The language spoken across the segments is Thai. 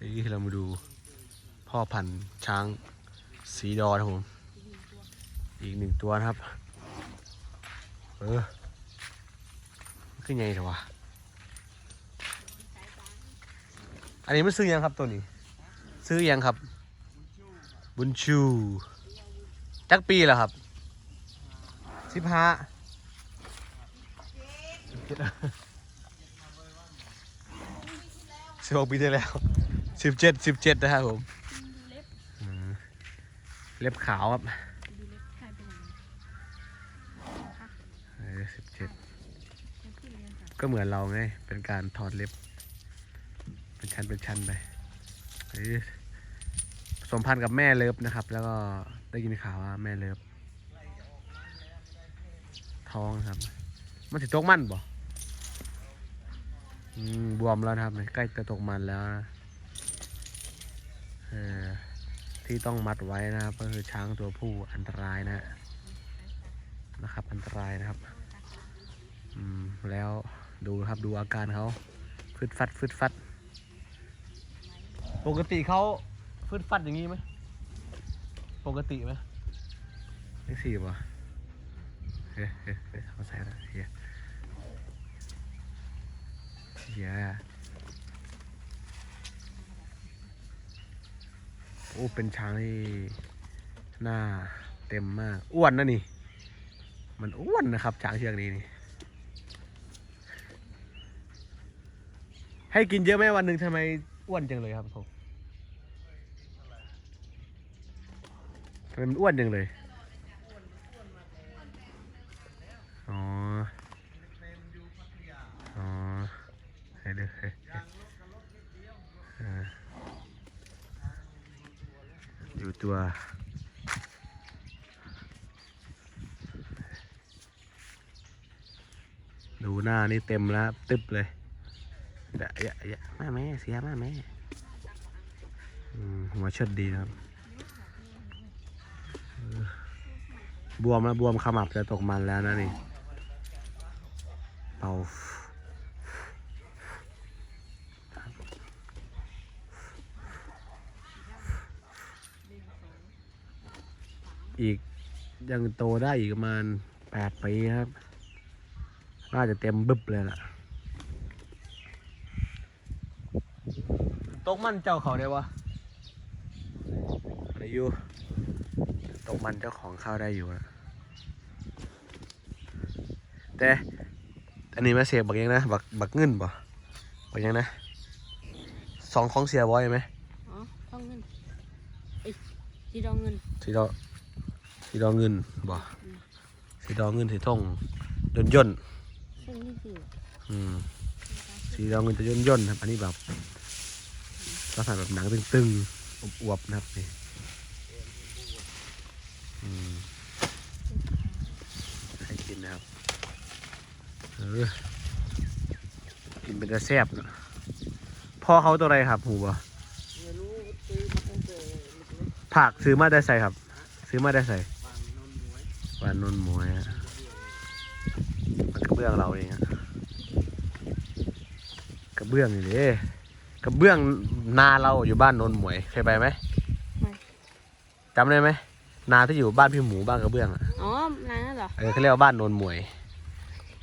นี่เรามาดูพ่อพันธุ์ช้างสีดอนะครับผม อีกหนึ่งตัวนะครับ เออขึ้นไงเถอะวะอันนี้มันซื้อยังครับตัวนี้ ซื้อยังครับ บุญชูจักปีแล้วครับสิบห้าสิบหกปีที่แล้ว สิบเจ็ดสิบเจ็ดนะครับผมอืมเล็บขาวครับดูเล็บใครเป็นอย่างนี้เออสิบเจ็ดมันขึ้นเรียนจากก็เหมือนเราไง เป็นการถอดเล็บ เป็นชั้นเป็นชั้นไปเออผสมพันธุ์กับแม่เลิฟนะครับ แล้วก็ได้ยินข่าวว่าแม่เลิฟท้องครับ มันจะตกมันบ่อืมบวมแล้วนะครับ ใกล้จะตกมันแล้วนะเออ ที่ต้องมัดไว้นะครับ ก็คือช้างตัวผู้อันตรายนะนะครับ อันตรายนะครับอืมแล้วดูครับดูอาการเขาฟึดฟัดฟึดฟัด ปกติเขาฟึดฟัดอย่างนี้ไหมปกติไหมไม่สี่ป่ะเฮ้ยเฮ้ยเฮ้ยเอาใส่ละเฮียเฮีย อ้เป็นช้างที่หน้าเต็มมากอ้วนนะนี่ มันอ้วนนะครับช้างเชือกนี้นี่ ให้กินเยอะไหมวันหนึ่งทำไมอ้วนจังเลยครับผมทำไมมันอ้วนจังเลย อ๋อ อ๋อให้ดูให้อ่าอยู่ ตัวดูหน้านี่เต็มแล้วตึ๊บเลยอย่าอย่ย่ามาแม่เสียมาแม่มหัวเชิดดีนะครับ บวมแล้วบวมขมับจะตกมันแล้วนะนี่ เป่า อีกยังโตได้อีกประมาณแปดปีครับ น่าจะเต็มบึบเลยล่ะตกมันเจ้าเขาได้วะได้อยู่ตกมันเจ้าของเข้าได้อยู่อะแต่อันนี้มาเสียบักยังนะ บักบักเงินบ่บักยังนะสองของเสียบอยไหมอ๋อต้องเงินไอ้ยที่ดองเงินสีดอ สีดอเงินบ่สีดอเงินสีทองยนต์ยนต์ซึ่งนี่คืออืมสีดอเงินจะย่นย่นๆครับ อันนี้แบบลักษณะแบบหนังตึงๆอวบๆนะครับนี่อืมให้กินนะครับเออกินเป็นจะแซ่บเนอะพ่อเขาตัวอะไรครับหูบ่ไม่รู้ซื้อมาตั้งแต่เล็กผักซื้อมาได้ใส่ครับ ซื้อมาได้ใส่ๆบางนนห วยวานนนหมวยอะมันกระเบื้องเราเองอะกระเบื้องนี่เด้กระเบื้องนาเราอยู่บ้านนนหมวยเคยไปไหมไม่จำได้ไหมนาที่อยู่บ้านพี่หมูบ้านกระเบื้องอะอ๋อร้านนั้นเหรอ เออเขาเรียกว่าบ้านนนหมวย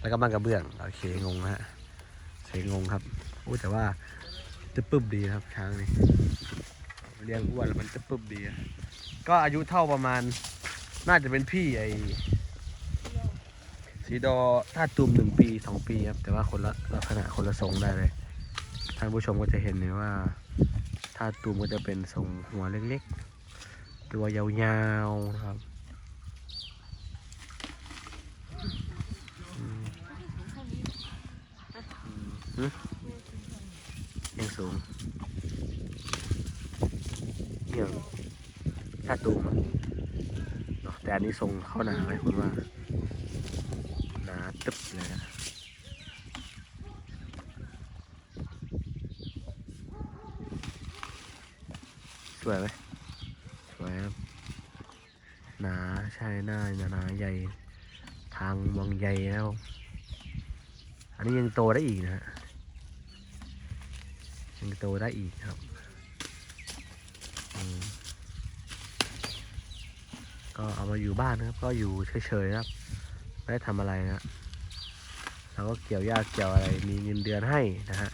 แล้วก็บ้านกระเบื้องโอเคงงฮะเสียงงครับโอ้แต่ว่าจะปึ๊บดีนะครับช้างนี่เลี้ยงอ้วนแล้วมันจะปึ๊บดีอะก็อายุเท่าประมาณ น่าจะเป็นพี่ไอสีดอถ้าตูมหนึ่งปีสองปีครับ แต่ว่าคนละลักษณะคนละทรงได้เลย ท่านผู้ชมก็จะเห็นเลยว่าถ้าตูมก็จะเป็นทรงหัวเล็กๆ ตัวยาวๆนะครับยังสูงเอี่ยงถ้าตูมอะเนาะ แต่อันนี้ทรงเข้าหนาไหมคุณว่าหนาตึบเลยนะสวยไหมสวยครับหนาใช่หน้าหนาหนาใหญ่ ทางวังใหญ่แล้ว อันนี้ยังโตได้อีกนะฮะยังโตได้อีกครับ อืม ก็เอามาอยู่บ้านครับ ก็อยู่เฉยๆครับ ไม่ได้ทำอะไรนะเราก็เกี่ยวหญ้าเกี่ยวอะไรมีเงินเดือนให้นะฮะ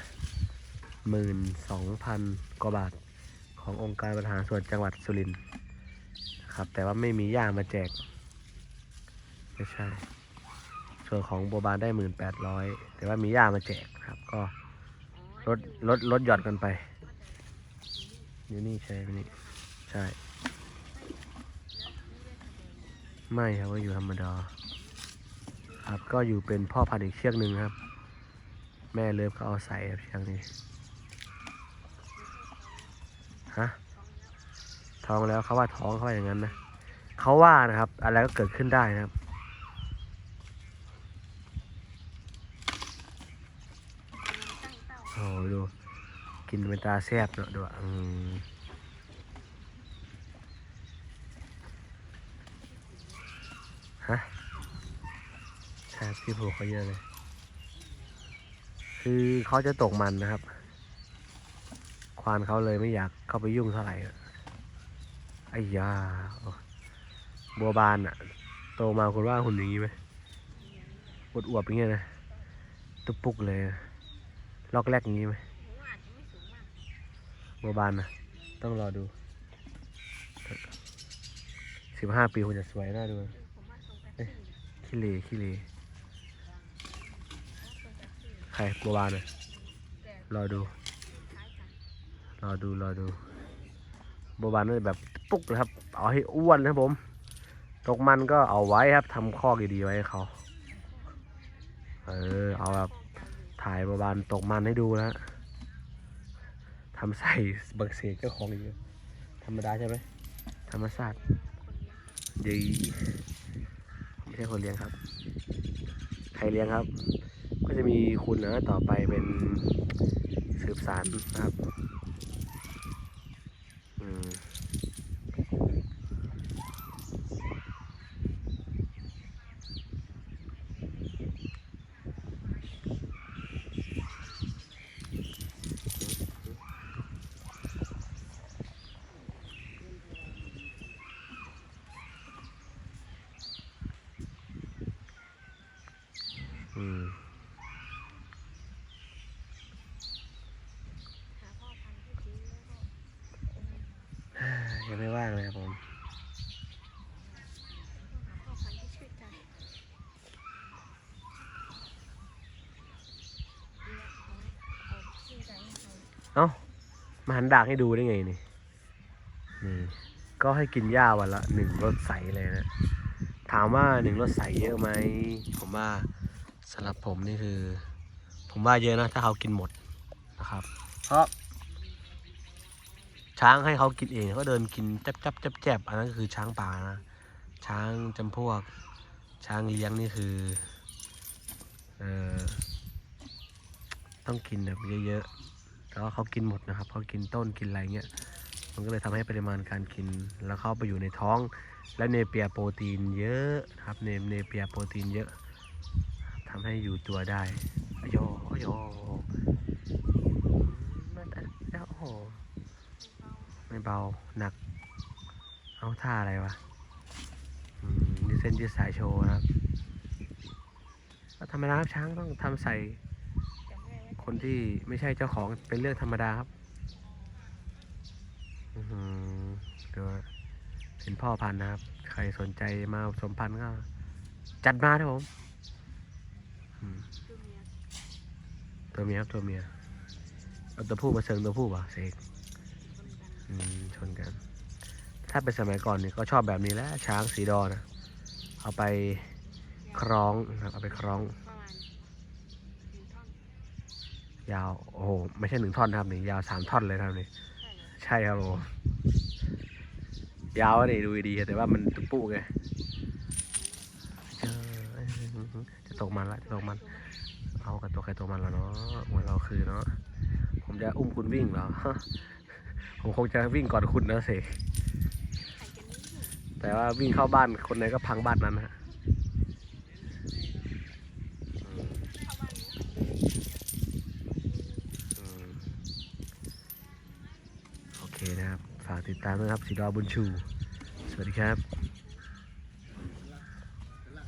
หมื่นสองพันกว่าบาทขององค์การบริหารส่วนจังหวัดสุรินทร์นะครับ แต่ว่าไม่มีหญ้ามาแจกไม่ใช่ ส่วนของโบบานได้หมื่นแปดร้อยแต่ว่ามีหญ้ามาแจกครับ ก็ลดลดลดหย่อนกันไปอยู่นี่ใช่ไหมนี่ใช่ ไม่ครับว่าอยู่ธรรมดาครับก็อยู่เป็นพ่อพันธุ์อีกเชือกหนึ่งครับ แม่เลิฟก็เอาใส่ครับเชือกนี้ฮะท้องแล้วเขาว่าท้องเขาว่าอย่างนั้นนะเขาว่านะครับ อะไรก็เกิดขึ้นได้นะครับโอ้โหดูกินเป็นตาแซบเนอะดูอะอืม ฮะใช่พี่ผูกเขาเยอะเลย คือเขาจะตกมันนะครับ ควานเขาเลยไม่อยากเข้าไปยุ่งเท่าไหร่ไอ้ยาบัวบานอะโตมาคุณว่าหุ่นอย่างนี้ไหมอวดอวบๆอย่างเงี้ยนะตุบปุกเลยนะลอกแรกอย่างนี้ไหมบัวบานนะต้องรอดูสิบห้าปีคงจะสวยน่าดู ขี้เหร่ขี้เหร่ใครบัวบานนะรอดู รอดูรอดูบัวบานน่าจะแบบปุ๊กนะครับ เอาให้อ้วนนะครับผม ตกมันก็เอาไว้ครับทำข้อดีๆไว้ให้เขา เออ เอาแบบถ่ายบัวบานตกมันให้ดูนะทำใส่เบิกเสียเจ้าของอีกแล้วธรรมดาใช่ไหมธรรมชาติดี ไม่ใช่คนเลี้ยงครับ ใครเลี้ยงครับ ก็จะมีคุณนะต่อไปเป็นสืบสารนะครับอืม อืมยังไม่ว่างเลยครับผมเอ้ามาหันดากให้ดูได้ไงนี่นี่ก็ให้กินหญ้าวันละหนึ่งรสใสเลยนะ ถามว่าหนึ่งรสใสเยอะไหม ผมว่าำหรับผมนี่คือ ผมว่าเยอะนะถ้าเขากินหมดนะครับ เพราะ ช้างให้เขากินเองเขาเดินกินแจ๊บแจ๊บแจ๊บแจ๊บอันนั้นคือช้างป่านะช้างจำพวก ช้างเลี้ยงนี่คือเอ่อต้องกินแบบเยอะๆแต่ว่าเขากินหมดนะครับเขากินต้นกินอะไรเงี้ยมันก็เลยทำให้ปริมาณการกินแล้วเข้าไปอยู่ในท้อง และเนเปียโปรตีนเยอะนะครับเนเนเปียโปรตีนเยอะ ทำให้อยู่ตัวได้อโยอโยมันแล้วโอ้โหไม่เบาหนัก เอาท่าอะไรวะอืมยืดเส้นยืดสายโชว์นะครับก็ธรรมดาครับช้างต้องทำใส่ คนที่ไม่ใช่เจ้าของเป็นเรื่องธรรมดาครับอือหือเดี๋ยวเป็นพ่อพันธุ์นะครับ ใครสนใจมาสมพันธุ์ก็ จัดมาครับผมอืม ตัวเมียครับตัวเมียเอาตัวผู้มาเชิงตัวผู้ป่ะเสกอืมชนกัน ถ้าเป็นสมัยก่อนนี่ก็ชอบแบบนี้แหล้วช้างสีดอนะเอาไปคล้องนะครับเอาไปคล้อง ยาวโอ้โหไม่ใช่หนึ่งท่อนนะครับนี่ยาวสามท่อนเลยนะครับนี่ใช่ครับผมยาวอะนี่ดูดีๆแต่ว่ามันตุ๊ปุไงเจอจะตกมันละจะตกมัน เอากับตัวใครตัวมันแล้วเนาะเหมือนเราคือเนาะผมจะอุ้มคุณวิ่งเหรอผมคงจะวิ่งก่อนคุณนะเสกแต่ว่าวิ่งเข้าบ้านคนไหนก็พังบ้านนั้นฮะโอเคนะครับ ฝากติดตามด้วยครับสีดอบุญชู สวัสดีครับ